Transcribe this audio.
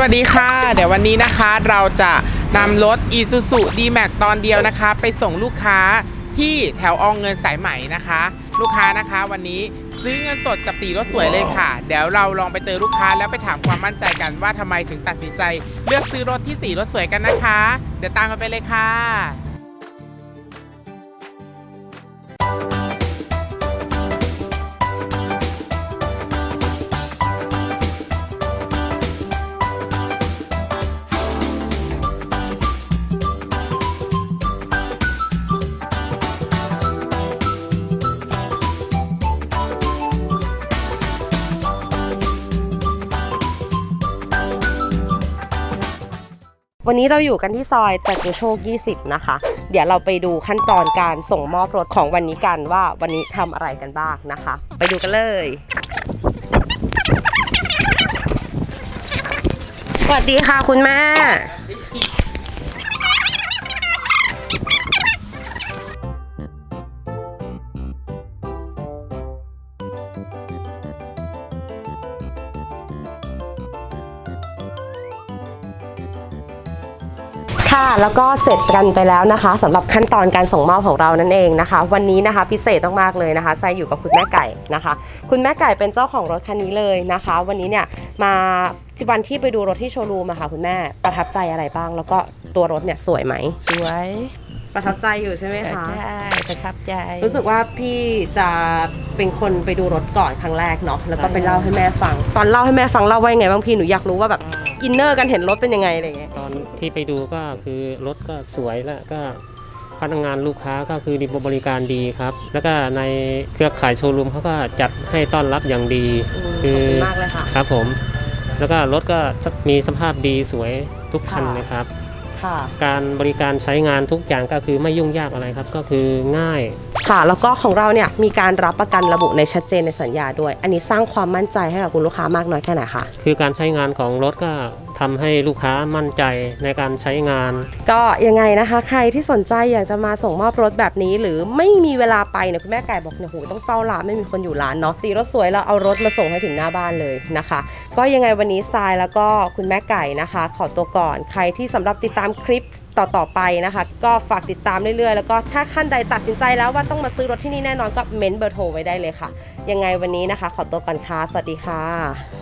วัสดีค่ะ เดี๋ยววันนี้นะคะเราจะนำรถ Isuzu D-Max ตอนเดียวนะคะ ไปส่งลูกค้าที่แถวอองเงินสายไหมนะคะ ลูกค้านะคะวันนี้ซื้อเงินสดกับตีรถสวยเลยค่ะ เดี๋ยวเราลองไปเจอลูกค้าแล้วไปถามความมั่นใจกันว่าทำไมถึงตัดสินใจ เลือกซื้อรถที่สีรถสวยกันนะคะ เดี๋ยวตามกันไปเลยค่ะ วันนี้เราอยู่กันที่ซอยจตุโชค 20 นะคะ เดี๋ยวเราไปดูขั้นตอนการส่งมอบรถของวันนี้กันว่าวันนี้ทำอะไรกันบ้างนะคะ ไปดูกันเลย สวัสดีค่ะคุณแม่ ค่ะ แล้วก็เสร็จกันไปแล้วนะคะสำหรับขั้นตอนการส่งมอบของเรานั่นเองนะคะ วันนี้นะคะพิเศษมากๆเลยนะคะไซอยู่กับคุณแม่ไก่นะคะ คุณแม่ไก่เป็นเจ้าของรถคันนี้เลยนะคะ วันนี้เนี่ยมาวันที่ไปดูรถที่โชว์รูมอะค่ะคุณแม่ประทับใจอะไรบ้าง แล้วก็ตัวรถเนี่ยสวยไหมสวยประทับใจอยู่ใช่ไหมคะใช่ประทับใจ รู้สึกว่าพี่จะเป็นคนไปดูรถก่อนครั้งแรกเนาะแล้วก็ไปเล่าให้แม่ฟัง ตอนเล่าให้แม่ฟังเล่าว่ายังไงบ้างพี่หนูอยากรู้ว่าแบบ อินเนอร์กันเห็นรถเป็นยังไงอะไรอย่างเงี้ยตอนที่ไปดูก็คือรถก็สวยแล้วก็พนักงานลูกค้าก็คือดีบริการดีครับ แล้วก็ในเครือข่ายโชว์รูมเขาก็จัดให้ต้อนรับอย่างดีอืมขอบคุณมากเลยค่ะครับผม แล้วก็รถก็มีสภาพดีสวยทุกคันค่ะเลยครับ ค่ะ การบริการใช้งานทุกอย่างก็คือไม่ยุ่งยากอะไรครับ ก็คือง่าย ค่ะแล้วก็ของเราเนี่ยมีการรับประกันระบุในชัดเจนในสัญญาด้วย อันนี้สร้างความมั่นใจให้กับคุณลูกค้ามากน้อยแค่ไหนคะ คือการใช้งานของรถก็ ทำให้ลูกค้ามั่นใจในการใช้งาน ก็ยังไงนะคะ ใครที่สนใจอยากจะมาส่งมอบรถแบบนี้ หรือไม่มีเวลาไปเนี่ยคุณแม่ไก่บอกเนี่ยโหต้องเฝ้าร้านไม่มีคนอยู่ร้านเนาะตีรถสวยเราเอารถมาส่งให้ถึงหน้าบ้านเลยนะคะ ก็ยังไงวันนี้ทรายแล้วก็คุณแม่ไก่นะคะ ขอตัวก่อน ใครที่สำหรับติดตามคลิปต่อ ๆ ไปนะคะ ก็ฝากติดตามเรื่อย ๆ แล้วก็ถ้าขั้นใดตัดสินใจแล้วว่าต้องมาซื้อรถที่นี่แน่นอนก็เม้นเบอร์โทรไว้ได้เลยค่ะ ยังไงวันนี้นะคะ ขอตัวก่อนค่ะ สวัสดีค่ะ